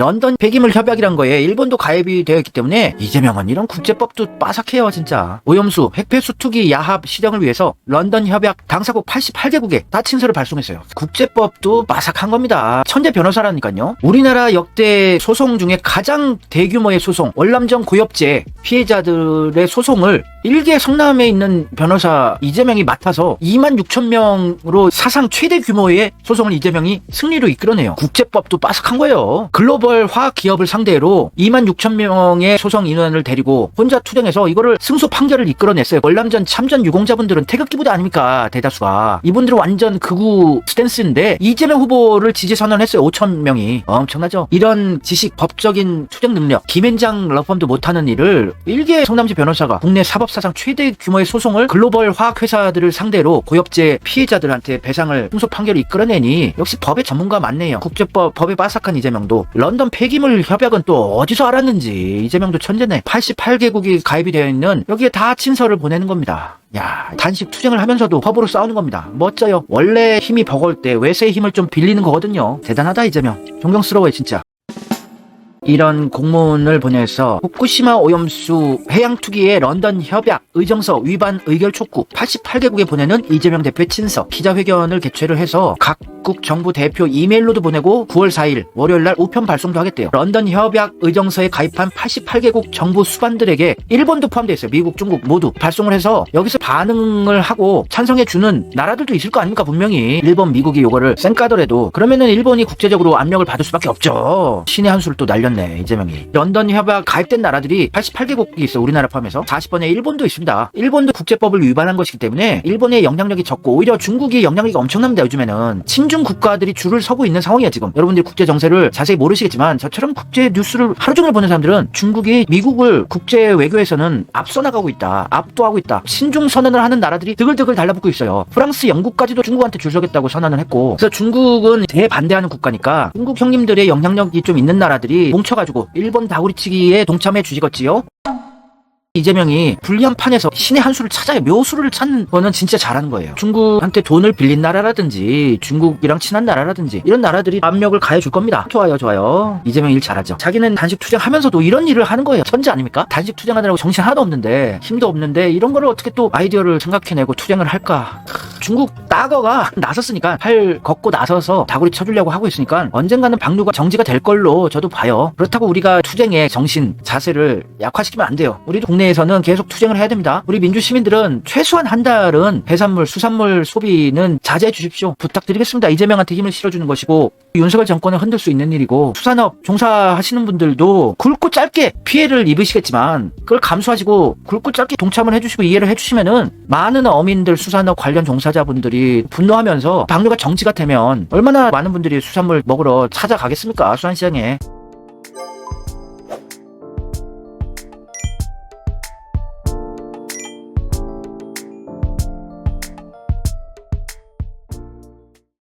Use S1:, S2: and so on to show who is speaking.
S1: 런던 폐기물 협약이란 거에 일본도 가입이 되어 있기 때문에 이재명은 이런 국제법도 빠삭해요 진짜. 오염수, 핵폐수 투기 야합 실현을 위해서 런던 협약 당사국 88개국에 다 친서를 발송했어요. 국제법도 빠삭한 겁니다. 천재 변호사라니까요. 우리나라 역대 소송 중에 가장 대규모의 소송, 월남전 고엽제 피해자들의 소송을 일개 성남에 있는 변호사 이재명이 맡아서 2만 6천 명으로 사상 최대 규모의 소송을 이재명이 승리로 이끌어내요. 국제법도 빠삭한 거예요. 글로벌 화학 기업을 상대로 2만 6천 명의 소송 인원을 데리고 혼자 투쟁해서 이거를 승소 판결을 이끌어냈어요. 월남전 참전 유공자분들은 태극기 부대 아닙니까? 대다수가. 이분들은 완전 극우 스탠스인데 이재명 후보를 지지 선언했어요. 5천 명이. 엄청나죠? 이런 지식, 법적인 투쟁 능력, 김앤장 러펌도 못하는 일을 일개 성남시 변호사가 국내 사법 사상 최대 규모의 소송을 글로벌 화학 회사들을 상대로 고엽제 피해자들한테 배상을 승소 판결을 이끌어내니 역시 법의 전문가 맞네요. 국제법 법에 빠삭한 이재명도 런던 폐기물 협약은 또 어디서 알았는지 이재명도 천재네. 88개국이 가입이 되어 있는 여기에 다 친서를 보내는 겁니다. 야, 단식 투쟁을 하면서도 법으로 싸우는 겁니다. 멋져요. 원래 힘이 버거울 때 외세의 힘을 좀 빌리는 거거든요. 대단하다 이재명. 존경스러워요 진짜. 이런 공문을 보내서 후쿠시마 오염수 해양 투기의 런던 협약 의정서 위반 의결 촉구 88개국에 보내는 이재명 대표의 친서 기자회견을 개최를 해서 각국 정부 대표 이메일로도 보내고 9월 4일 월요일 날 우편 발송도 하겠대요. 런던 협약 의정서에 가입한 88개국 정부 수반들에게 일본도 포함되어 있어요. 미국, 중국 모두 발송을 해서 여기서 반응을 하고 찬성해 주는 나라들도 있을 거 아닙니까? 분명히 일본, 미국이 요거를 쌩까더라도 그러면은 일본이 국제적으로 압력을 받을 수밖에 없죠. 신의 한 수를 또 날 렸네 이재명이. 런던 협약 가입된 나라들이 88개국이 있어 우리나라 포함해서 40번에 일본도 있습니다. 일본도 국제법을 위반한 것이기 때문에 일본의 영향력이 적고 오히려 중국이 영향력이 엄청납니다 요즘에는 친중 국가들이 줄을 서고 있는 상황이야 지금. 여러분들이 국제 정세를 자세히 모르시겠지만 저처럼 국제 뉴스를 하루 종일 보는 사람들은 중국이 미국을 국제 외교에서는 앞서 나가고 있다. 압도하고 있다. 신중 선언을 하는 나라들이 드글드글 달라붙고 있어요. 프랑스, 영국까지도 중국한테 줄 서겠다고 선언을 했고. 그래서 중국은 대반대하는 국가니까 중국 형님들의 영향력이 좀 있는 나라들이 뭉쳐가지고 일본 다구리치기에 동참해 주시겠지요. 이재명이 불리한 판에서 신의 한 수를 찾아요. 묘수를 찾는 거는 진짜 잘하는 거예요. 중국한테 돈을 빌린 나라라든지 중국이랑 친한 나라라든지 이런 나라들이 압력을 가해줄 겁니다. 좋아요, 좋아요. 이재명 일 잘하죠. 자기는 단식 투쟁하면서도 이런 일을 하는 거예요. 천재 아닙니까? 단식 투쟁하느라고 정신 하나도 없는데 힘도 없는데 이런 거를 어떻게 또 아이디어를 생각해내고 투쟁을 할까? 중국 따거가 나섰으니까 팔 걷고 나서서 다구리 쳐주려고 하고 있으니까 언젠가는 방류가 정지가 될 걸로 저도 봐요. 그렇다고 우리가 투쟁의 정신, 자세를 약화시키면 안 돼요. 우리도 국내에서는 계속 투쟁을 해야 됩니다. 우리 민주 시민들은 최소한 한 달은 해산물, 수산물 소비는 자제해 주십시오. 부탁드리겠습니다. 이재명한테 힘을 실어주는 것이고 윤석열 정권을 흔들 수 있는 일이고 수산업 종사하시는 분들도 굵고 짧게 피해를 입으시겠지만 그걸 감수하시고 굵고 짧게 동참을 해주시고 이해를 해주시면은 많은 어민들 수산업 관련 종사자분들이 분노하면서 방류가 정지가 되면 얼마나 많은 분들이 수산물 먹으러 찾아가겠습니까? 수산시장에